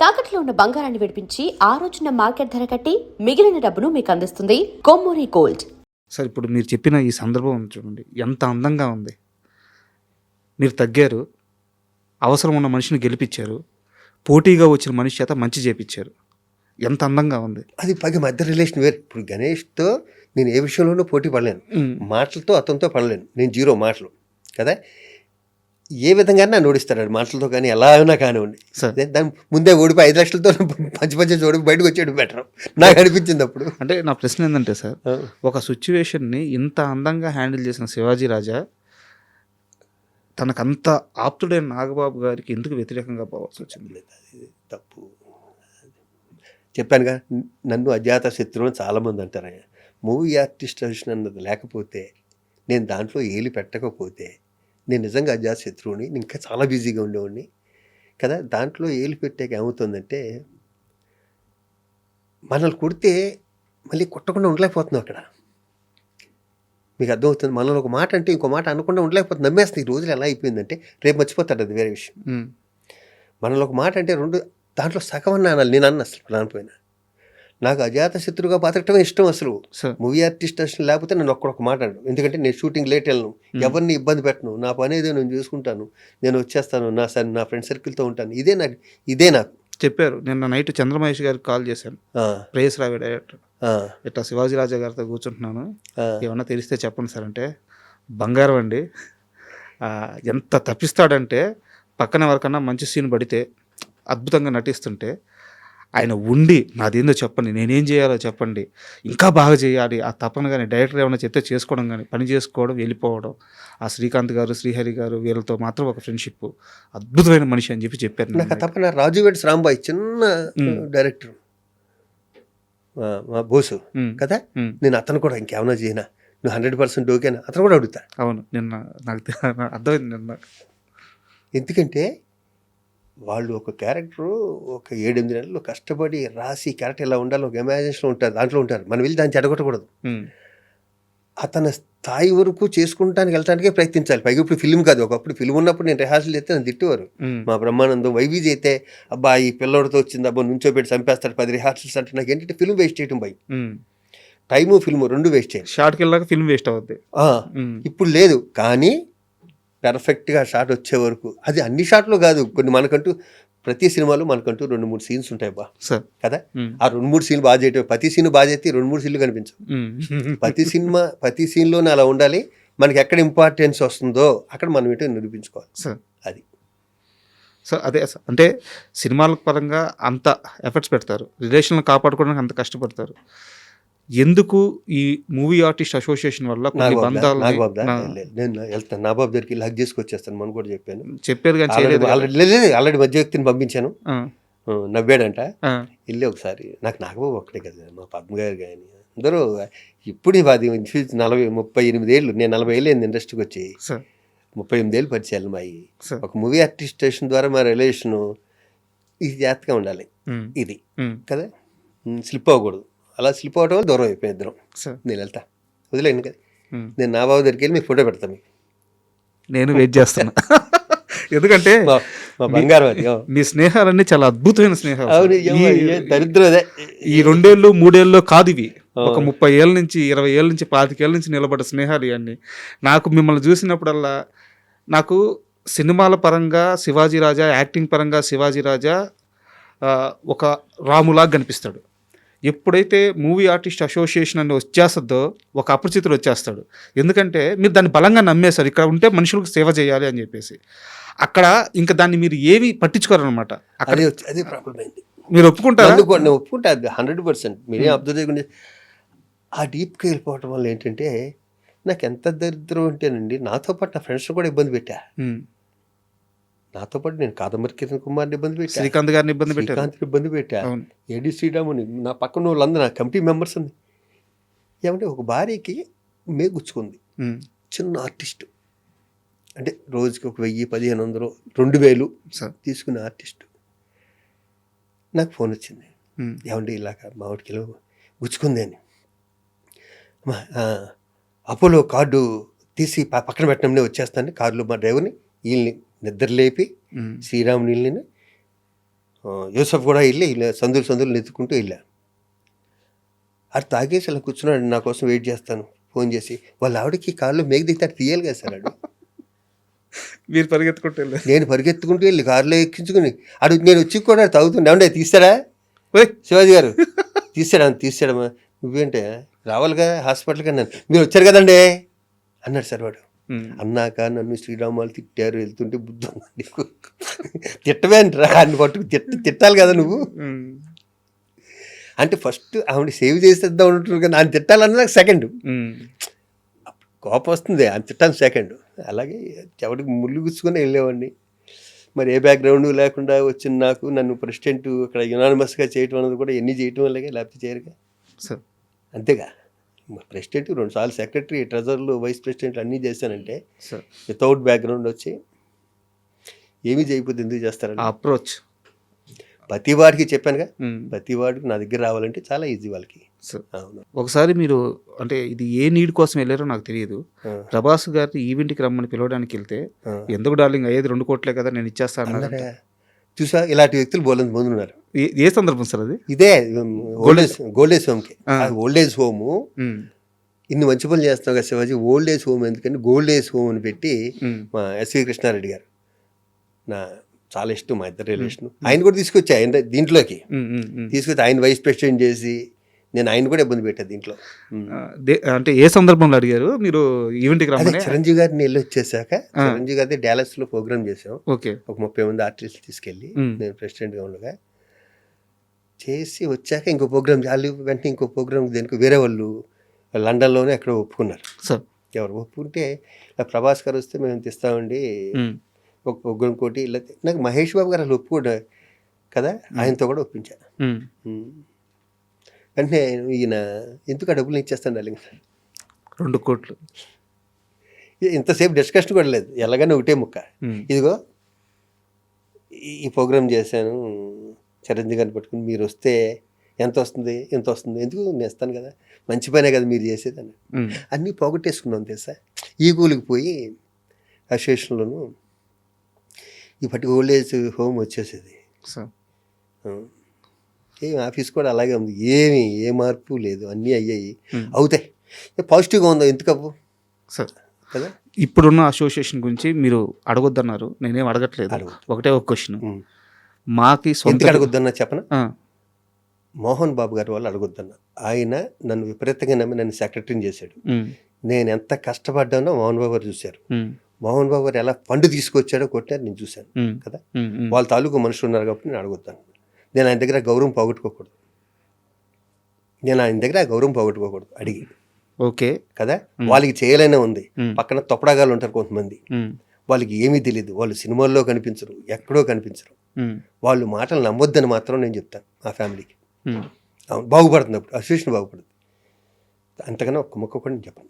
తాకట్లో ఉన్న బంగారాన్ని విడిపించి ఆ రోజున మార్కెట్ ధర కట్టి మిగిలిన డబ్బును మీకు అందిస్తుంది కొమ్మూరి గోల్డ్. సార్ ఇప్పుడు మీరు చెప్పిన ఈ సందర్భం చూడండి. ఎంత అందంగా ఉంది. మీరు తగ్గారు అవసరం ఉన్న మనిషిని గెలిపించారు పోటీగా వచ్చిన మనిషి చేత మంచి చేపించారు. ఎంత అందంగా ఉంది. అది పైగా మధ్య రిలేషన్ వేరు. ఇప్పుడు గణేష్తో నేను ఏ విషయంలోనూ పోటీ పడలేను. మాటలతో అతనితో పడలేను. నేను జీరో మాటలు. కదా? ఏ విధంగా నన్ను ఓడిస్తాడు మాటలతో కానీ ఎలా అయినా కానివ్వండి. దాని ముందే ఓడిపోయి ఐదు లక్షలతో పంచి పంచి ఓడిపి బయటకు వచ్చేయడం బెటర్. నాకు అనిపించింది అప్పుడు. అంటే నా ప్రశ్న ఏంటంటే సార్ ఒక సిచ్యువేషన్ని ఇంత అందంగా హ్యాండిల్ చేసిన శివాజీ రాజా తనకంత ఆప్తుడైన నాగబాబు గారికి ఎందుకు వ్యతిరేకంగా పోవాల్సి వచ్చింది? అది తప్పు. చెప్పానుగా నన్ను అజాత శత్రువు చాలామంది అంటారు మూవీ ఆర్టిస్ట్ అన్నది లేకపోతే నేను దాంట్లో ఏలి పెట్టకపోతే నేను నిజంగా అజాత శత్రువుని నేను ఇంకా చాలా బిజీగా ఉండేవాడిని. కదా దాంట్లో ఏలి పెట్టాక ఏమవుతుందంటే మనల్ని కొడితే మళ్ళీ కొట్టకుండా ఉండలేకపోతున్నాం అక్కడ. మీకు అర్థమవుతుంది మనల్ని ఒక మాట అంటే ఇంకో మాట అనకుండా ఉండలేకపోతుంది నమ్మేస్తుంది. ఈ రోజులు ఎలా అయిపోయిందంటే రేపు మర్చిపోతాడు అది వేరే విషయం. ఉమ్, మనలో ఒక మాట అంటే రెండు దాంట్లో సగం అన్నా నేను అన్న అసలు రానిపోయినా నాకు అజాత శత్రువుగా బతకటమే ఇష్టం అసలు. మూవీ ఆర్టిస్ట్ అసలు లేకపోతే నేను ఒక్కడొక్క మాట ఎందుకంటే నేను షూటింగ్ లేట్ వెళ్ళను. ఎవరిని ఇబ్బంది పెట్టను. నా పని ఏదో నేను చూసుకుంటాను. నేను వచ్చేస్తాను. నా సర్ నా ఫ్రెండ్ సర్కిల్తో ఉంటాను. ఇదే నాకు ఇదే నాకు. చెప్పారు. నిన్న నైట్ చంద్రమహేష్ గారికి కాల్ చేశాను. ప్రేయస్ రావి డైరెక్టర్ ఇట్లా శివాజీ రాజా గారితో కూర్చుంటున్నాను. ఏమన్నా తెలిస్తే చెప్పండి సార్ అంటే బంగారం అండి. ఎంత తప్పిస్తాడంటే పక్కన ఎవరికన్నా మంచి సీన్ పడితే అద్భుతంగా నటిస్తుంటే ఆయన ఉండి నాదేందో చెప్పండి నేనేం చేయాలో చెప్పండి. ఇంకా బాగా చేయాలి. ఆ తపన కానీ డైరెక్టర్ ఏమైనా చెప్తే చేసుకోవడం కానీ పని చేసుకోవడం వెళ్ళిపోవడం. ఆ శ్రీకాంత్ గారు శ్రీహరి గారు వీళ్ళతో మాత్రం ఒక ఫ్రెండ్షిప్ అద్భుతమైన మనిషి అని చెప్పి చెప్పారు నాకు. తప్ప రాజు వెడ్స్ రాంబాయ్ చిన్న. డైరెక్టర్. మా బోసు. కదా? నేను అతను కూడా ఇంకేమైనా చేయనా? నువ్వు హండ్రెడ్ పర్సెంట్ ఓకేనా? అతను కూడా అడుగుతా. అవును నిన్న నాకు అర్థమైంది నిన్న. ఎందుకంటే వాళ్ళు ఒక క్యారెక్టర్ ఒక ఏడెనిమిది నెలలు కష్టపడి రాసి క్యారెక్టర్ ఎలా ఉండాలో ఒక ఇమాజినేషన్లో ఉంటారు దాంట్లో ఉంటారు. మనం వెళ్ళి దాన్ని చెడగొట్టకూడదు. అతని స్థాయి వరకు చేసుకుంటానికి వెళ్ళటానికే ప్రయత్నించాలి. పైగా ఇప్పుడు ఫిల్మ్ కాదు. ఒకప్పుడు ఫిల్మ్ ఉన్నప్పుడు నేను రిహార్సల్ చేస్తే నన్ను తిట్టేవారు. మా బ్రహ్మానందం వైవీజ్ అయితే అబ్బా ఈ పిల్లోడితో వచ్చింది అబ్బా నుంచో పెట్టి చంపేస్తాడు పది రిహార్సల్స్ అంటే నాకు ఏంటంటే ఫిల్మ్ వేస్ట్ చేయడం భయం. ఉమ్. టైము ఫిల్మ్ రెండు వేస్ట్ చేయాలి. షార్ట్కి వెళ్ళాక ఫిల్మ్ వేస్ట్ అవుద్ది. ఉమ్, ఇప్పుడు లేదు. కానీ పెర్ఫెక్ట్గా షాట్ వచ్చే వరకు. అది అన్ని షాట్లు కాదు. కొన్ని మనకంటూ ప్రతి సినిమాలో మనకంటూ రెండు మూడు సీన్స్ ఉంటాయి బా. సార్. కదా? ఆ రెండు మూడు సీన్లు బాగా చేయటం ప్రతి సీన్ బాగా చేస్తే రెండు మూడు సీన్లు కనిపించవు. ప్రతి సినిమా ప్రతి సీన్లోనే అలా ఉండాలి. మనకి ఎక్కడ ఇంపార్టెన్స్ వస్తుందో అక్కడ మనం ఏంటో నిరూపించుకోవాలి. సార్. అది. సో అదే సార్. అంటే సినిమాల పరంగా అంత ఎఫర్ట్స్ పెడతారు. రిలేషన్లు కాపాడుకోవడానికి అంత కష్టపడతారు. ఎందుకు ఈ మూవీ ఆర్టిస్ట్ అసోసియేషన్ వల్ల కొన్ని బంధాలు నేను వెళ్తాను నాబాబు దగ్గరికి హక్ చేసుకొచ్చేస్తాను మనం కూడా చెప్పాను. చెప్పారు కానీ. ఆల్రెడీ మధ్య వ్యక్తిని పంపించాను. నవ్వాడంట. వెళ్ళి ఒకసారి. నాకు నాగబాబు ఒకటే కదా మా పద్మ గారు కానీ. అందరూ ఇప్పుడు అది నలభై ముప్పై ఎనిమిది ఏళ్ళు నేను నలభై ఏళ్ళు అయింది ఇండస్ట్రీకి వచ్చి. ముప్పై ఎనిమిది ఏళ్ళు పరిచయాలు సార్. ఒక మూవీ ఆర్టిస్ట్ స్టేషన్ ద్వారా మా రిలేషను ఇది జాగ్రత్తగా ఉండాలి. ఇది. కదా? స్లిప్ అవ్వకూడదు. అలా స్లిప్ అవ్వడం వల్ల దూరం అయిపోయి ఇద్దరం. నేను వెళ్తా. వదిలేను కదా. ఉమ్. నేను నా బాబు దగ్గరికి వెళ్ళి మీకు ఫోటో పెడతాను మీకు. నేను వెయిట్ చేస్తున్నా. ఎందుకంటే మా మా బంగారం అది ఓ. మీ స్నేహాలన్నీ చాలా అద్భుతమైన స్నేహాలు ఏమో, ఈ- రెండేళ్ళు మూడేళ్ళు కాదు ఇవి. ఒక ముప్పై ఏళ్ళ నుంచి ఇరవై ఏళ్ళ నుంచి పాతికేళ్ళ నుంచి నిలబడ్డ స్నేహాలు ఇవన్నీ. నాకు మిమ్మల్ని చూసినప్పుడల్లా నాకు సినిమాల పరంగా శివాజీ రాజా యాక్టింగ్ పరంగా శివాజీ రాజా ఒక రాములాగా కనిపిస్తాడు. ఎప్పుడైతే మూవీ ఆర్టిస్ట్ అసోసియేషన్ అని వచ్చేస్తుందో ఒక అపరిచితుడు వచ్చేస్తాడు. ఎందుకంటే మీరు దాన్ని బలంగా నమ్మేశారు. ఇక్కడ ఉంటే మనుషులకు సేవ చేయాలి అని చెప్పేసి. అక్కడ ఇంకా దాన్ని మీరు ఏవి పట్టించుకోరనమాట అక్కడ అదే ప్రాబ్లం అయింది. మీరు ఒప్పుకుంటారా? నేను ఒప్పుకుంటా హండ్రెడ్ పర్సెంట్. మీరేం అబ్జర్వ్ చేయకుండా ఆ డీప్కి వెళ్ళిపోవటం వల్ల ఏంటంటే నాకు ఎంత దరిద్రం అంటేనండి నాతో పాటు నా ఫ్రెండ్స్ కూడా ఇబ్బంది పెట్టా. ఉమ్. నాతో పాటు నేను కాదమరి కిరణ్ కుమార్ని ఇబ్బంది పెట్టా. శ్రీకాంత్ గారిని ఇబ్బంది పెట్టారు. శ్రీకాంత్ ఇబ్బంది పెట్టా. ఏడి శ్రీరాముని నా పక్కన వాళ్ళందరూ నా కమిటీ మెంబర్స్ ఉంది ఏమంటే ఒక భార్యకి మేగుచ్చుకుంది. చిన్న ఆర్టిస్ట్. అంటే రోజుకి ఒక వెయ్యి పదిహేను వందలు రెండు వేలు తీసుకునే ఆర్టిస్ట్. నాకు ఫోన్ వచ్చింది. ఏమండి ఇలాగ మామిడికిలో గుచ్చుకుంది అని. అపోలో కార్డు తీసి పక్కన పెట్టినప్పుడే వచ్చేస్తాను. కారులో మా డ్రైవర్ని వీళ్ళని నిద్ర లేపి ఉమ్. శ్రీరాముని యూసఫ్ కూడా వెళ్ళి ఇలా సందులు సందులు నెత్తుకుంటూ వెళ్ళా అది తాగేసి అలా కూర్చున్నాడు నా కోసం వెయిట్ చేస్తాను ఫోన్ చేసి. వాళ్ళ ఆవిడకి కాళ్ళు మేఘ దిగుతాడు తీయాలి కదా సార్ ఆడు మీరు పరిగెత్తుకుంటూ వెళ్ళారు. నేను పరిగెత్తుకుంటూ వెళ్ళి కారులో ఎక్కించుకుని అడు నేను వచ్చి కూడా తాగుతుండే. ఏమంటే తీస్తాడా? ఓయ్, శివాజీ గారు తీసాడా తీసాడమ్మా నువ్వేంటే రావాలిగా హాస్పిటల్కి అన్నాను. మీరు వచ్చారు కదండి అన్నాడు సార్ వాడు. అన్నాక నన్ను శ్రీరామాలు తిట్టారు వెళ్తుంటే బుద్ధి నీకు? తిట్టవే అంటారా అన్ని పట్టుకు? తిట్ట తిట్టాలి కదా నువ్వు? అంటే ఫస్ట్ ఆవిడ సేవ్ చేసేద్దాం అంటున్నారు కానీ ఆయన తిట్టాలన్నా నాకు సెకండ్ కోపం వస్తుంది ఆయన తిట్టాలి సెకండ్ అలాగే ఎవరికి ముళ్ళు గుచ్చుకొని వెళ్ళేవాడిని. మరి ఏ బ్యాక్గ్రౌండ్ లేకుండా వచ్చిన నాకు నన్ను ప్రెసిడెంట్ ఇక్కడ యునానిమస్గా చేయటం అనేది కూడా ఎన్ని చేయటం వల్లగా లేకపోతే చేయరుగా. సార్. అంతేగా? ప్రెసిడెంట్ రెండుసార్లు సెక్రటరీ ట్రెజర్లు వైస్ ప్రెసిడెంట్ అన్నీ చేశానంటే వితౌట్ బ్యాక్గ్రౌండ్ వచ్చి ఏమీ చేయకపోతే ఎందుకు చేస్తారండి? అప్రోచ్. ప్రతి వాడికి చెప్పానుగా. ప్రతి వాడికి నా దగ్గర రావాలంటే చాలా ఈజీ వాళ్ళకి. ఒకసారి మీరు అంటే ఇది ఏ నీడ్ కోసం వెళ్ళారో నాకు తెలియదు. ప్రభాస్ గారిని ఈవెంట్కి రమ్మని పిలవడానికి వెళ్తే. ఎందుకు డార్లింగ్ అయ్యేది రెండు కోట్లే కదా నేను ఇచ్చేస్తా అన్నారు? అన్నాడా? చూసా ఇలాంటి వ్యక్తులు బోలంత మంది ఉన్నారు. ఏ- సందర్భం సార్ అది? ఇదే ఓల్డ్ ఏజ్ ఓల్డ్ ఏజ్ హోమ్కి ఆ. ఓల్డ్ ఏజ్ హోము ఇన్ని మంచి పనులు చేస్తున్నావు కదా శివాజీ ఓల్డ్ ఏజ్ హోమ్ ఎందుకంటే గోల్డ్ ఏజ్ హోమ్ అని పెట్టి మా ఎస్వి కృష్ణారెడ్డి గారు. నా చాలా ఇష్టం మా ఇద్దరు రిలేషన్. ఆయన కూడా తీసుకొచ్చా ఆయన దీంట్లోకి. తీసుకొచ్చి ఆయన వైస్ ప్రెసిడెంట్ చేసి నేను ఆయన కూడా ఇబ్బంది పెట్టాను దీంట్లో. అంటే ఏ సందర్భంలో అడిగారు? మీరు ఈవెంట్కి రమ్మని? చిరంజీవి గారిని వెళ్ళి వచ్చేసాక. చిరంజీవి గారి డాలస్లో ప్రోగ్రామ్ చేసాం ఓకే. ఒక ముప్పై మంది ఆర్టిస్టులు తీసుకెళ్ళి. నేను ప్రెసిడెంట్గా ఉండగా చేసి వచ్చాక ఇంకో ప్రోగ్రామ్ చాలు వెంటనే ఇంకో ప్రోగ్రామ్ దేనికి వేరే వాళ్ళు లండన్లోనే ఎక్కడ ఒప్పుకున్నారు. సార్. ఎవరు ఒప్పుకుంటే ఇలా ప్రభాస్ గారు వస్తే మేము ఉమ్, ఒక ప్రోగ్రామ్ కోటి ఇలా నాకు మహేష్ బాబు గారు అసలు ఒప్పుకోండి కదా ఆయనతో కూడా ఒప్పించా. వెంటనే ఈయన ఎందుకు ఆ డబ్బులు ఇచ్చేస్తాను డార్లింగ్ రెండు కోట్లు. ఇంతసేపు డిస్కషన్ కూడా లేదు. ఎలాగైనా ఒకటే ముక్క. ఇదిగో ఈ- ప్రోగ్రామ్ చేశాను. చిరంజీవి గారిని పట్టుకుని మీరు వస్తే ఎంత వస్తుంది? ఎంత వస్తుంది? ఎందుకు నేను ఇస్తాను కదా? మంచి పనే కదా మీరు చేసేది అని. ఉమ్, అన్నీ పోగొట్టేసుకున్నాం తెలుసా? ఈ కూలికి పోయి అసోసియేషన్లోను ఈ పట్టి ఓల్డ్ ఏజ్ హోమ్ వచ్చేసేది. సార్. ఏం ఆఫీస్ కూడా అలాగే ఉంది. ఏమి ఏ మార్పు లేదు. అన్నీ అయ్యాయి. అవుతాయి. పాజిటివ్గా ఉందో? ఎందుకు అవ్వు సార్ కదా? ఇప్పుడున్న అసోసియేషన్ గురించి మీరు అడగొద్దన్నారు. నేనేం అడగట్లేదు. ఒకటే ఒక క్వశ్చన్. మాకి ఎందుకు అడగొద్దన్నా చెప్పనా? మోహన్ బాబు గారి వాళ్ళు అడగొద్దన్న. ఆయన నన్ను విపరీతంగా నమ్మి నన్ను సెక్రటరీని చేశాడు. నేను ఎంత కష్టపడ్డానో మోహన్ బాబు గారు చూశారు. మోహన్ బాబు గారు ఎలా ఫండ్ తీసుకొచ్చాడో కొట్టారు నేను చూశాను. కదా? వాళ్ళ తాలూకు మనుషులు ఉన్నారు కాబట్టి నేను అడగొద్దాను నేను ఆయన దగ్గర గౌరవం పోగొట్టుకోకూడదు. నేను ఆయన దగ్గర గౌరవం పోగొట్టుకోకూడదు అడిగి. ఓకే. కదా? వాళ్ళకి చేయలేనే ఉంది. పక్కన తొప్పడాగాలు ఉంటారు కొంతమంది. వాళ్ళకి ఏమీ తెలియదు వాళ్ళు సినిమాల్లో కనిపించరు ఎక్కడో కనిపించరు. వాళ్ళు మాటలు నమ్మొద్దని మాత్రం నేను చెప్తాను ఆ ఫ్యామిలీకి. అవును బాగుపడుతుంది అప్పుడు. అసోసియేషన్ బాగుపడుతుంది. అంతకన్నా ఒక్క మొక్క కూడా నేను చెప్పను.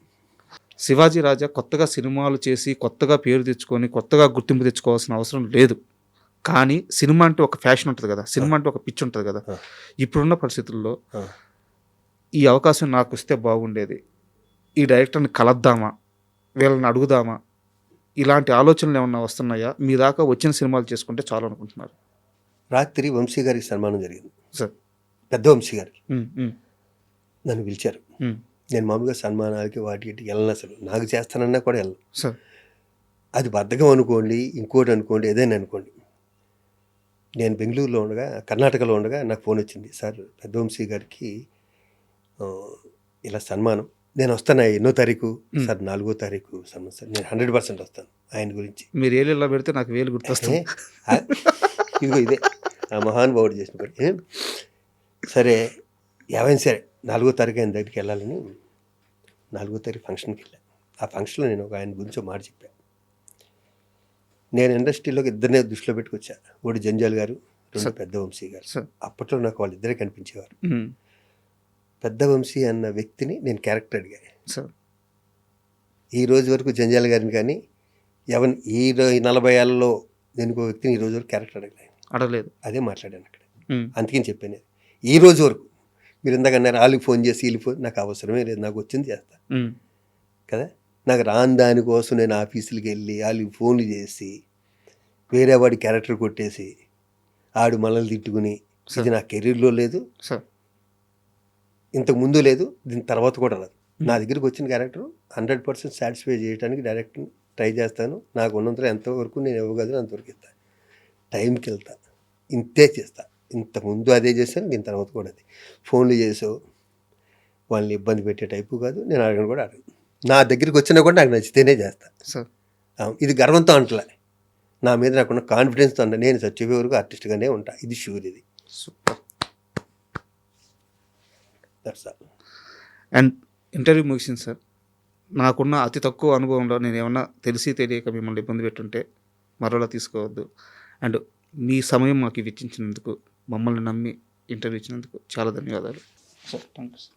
శివాజీ రాజా కొత్తగా సినిమాలు చేసి కొత్తగా పేరు తెచ్చుకొని కొత్తగా గుర్తింపు తెచ్చుకోవాల్సిన అవసరం లేదు. కానీ సినిమా అంటే ఒక ఫ్యాషన్ ఉంటుంది కదా సినిమా అంటే ఒక పిచ్ ఉంటుంది కదా. ఇప్పుడున్న పరిస్థితుల్లో. ఈ అవకాశం నాకు వస్తే బాగుండేది. ఈ డైరెక్టర్ని కలద్దామా వీళ్ళని అడుగుదామా ఇలాంటి ఆలోచనలు ఏమన్నా వస్తున్నాయా? మీ దాకా వచ్చిన సినిమాలు చేసుకుంటే చాలు అనుకుంటున్నారు. రాత్రి వంశీ గారికి సన్మానం జరిగింది. సార్. పెద్ద వంశీ గారికి నన్ను పిలిచారు. నేను మామూలుగా సన్మానాలకి వాటికి వీటికి వెళ్ళను అసలు. నాకు చేస్తానన్నా కూడా వెళ్ళను. సార్. అది బద్ధకం అనుకోండి ఇంకోటి అనుకోండి ఏదైనా అనుకోండి. నేను బెంగళూరులో ఉండగా కర్ణాటకలో ఉండగా నాకు ఫోన్ వచ్చింది. సార్ పెద్ద వంశీ గారికి ఇలా సన్మానం. నేను వస్తాను ఎన్నో తారీఖు. సార్ నాలుగో తారీఖు సన్మానం. సార్ నేను హండ్రెడ్ పర్సెంట్ వస్తాను ఆయన గురించి. మీరు ఏళ్ళలో పెడితే నాకు వేలు? ఆ, ఇదిగో ఇదే. ఆ మహానుభావుడు చేసిన పని? సరే ఏమైనా సరే నాలుగో తారీఖు ఆయన దగ్గరికి వెళ్ళాలని నాలుగో తారీఖు ఫంక్షన్కి వెళ్ళాను ఆ ఫంక్షన్లో నేను ఒక ఆయన గురించి మాట చెప్పాను నేను ఇండస్ట్రీలోకి ఇద్దరినే దృష్టిలో పెట్టుకొచ్చా. ఒకటి జంజాల్ గారు రెండు పెద్ద వంశీ గారు. అప్పట్లో నాకు వాళ్ళిద్దరే కనిపించేవారు. ఉమ్, పెద్ద వంశీ అన్న వ్యక్తిని నేను క్యారెక్టర్ అడిగా. సార్. ఈ రోజు వరకు జంజాల్ గారిని కానీ ఎవరి ఈ నలభై ఏళ్ళలో నేను ఒక వ్యక్తిని ఈ రోజు వరకు క్యారెక్టర్ అడగలేదు అడగలేదు. అదే మాట్లాడాను అక్కడ. అందుకని చెప్పాను. ఈ రోజు వరకు మీరు ఇందాక అన్నారు వాళ్ళకి ఫోన్ చేసి వీళ్ళు ఫోన్ నాకు అవసరమే లేదు నాకు వచ్చింది చేస్తా. కదా? నాకు రాని దానికోసం నేను ఆఫీసులకి వెళ్ళి వాళ్ళకి ఫోన్లు చేసి వేరే వాడి క్యారెక్టర్ కొట్టేసి ఆడు మనల్ని తిట్టుకుని ఇది నా కెరీర్లో లేదు. ఇంతకు ముందు లేదు దీని తర్వాత కూడా రాదు. నా దగ్గరికి వచ్చిన క్యారెక్టర్ హండ్రెడ్ పర్సెంట్ సాటిస్ఫై చేయడానికి డైరెక్ట్ ట్రై చేస్తాను. నాకు ఉన్నంతలో ఎంతవరకు నేను ఇవ్వగలను అంతవరకు ఇస్తా. టైంకి వెళ్తా. ఇంతే చేస్తా. ఇంత ముందు అదే చేశాను దీని తర్వాత కూడా అది. ఫోన్లు చేసావు వాళ్ళని ఇబ్బంది పెట్టే టైపు కాదు నేను అడగను కూడా అడగను. నా దగ్గరికి వచ్చినా కూడా నాకు నచ్చితేనే చేస్తా. ఇది గర్వంతో అంటలే. నా మీద నాకున్న కాన్ఫిడెన్స్తో అంట నేను చచ్చిపోయే వరకు ఆర్టిస్ట్గానే ఉంటా. ఇది షూర్ ఇది. సూపర్ అండ్ ఇంటర్వ్యూ ముగిసింది సార్ నాకున్న అతి తక్కువ అనుభవంలో నేను ఏమన్నా తెలిసి తెలియక మిమ్మల్ని ఇబ్బంది పెట్టుంటే మరోలా తీసుకోవద్దు. అండ్ మీ సమయం మాకు ఇవి ఇచ్చించినందుకు మమ్మల్ని నమ్మి ఇంటర్వ్యూ ఇచ్చినందుకు చాలా ధన్యవాదాలు. Sir thank you sir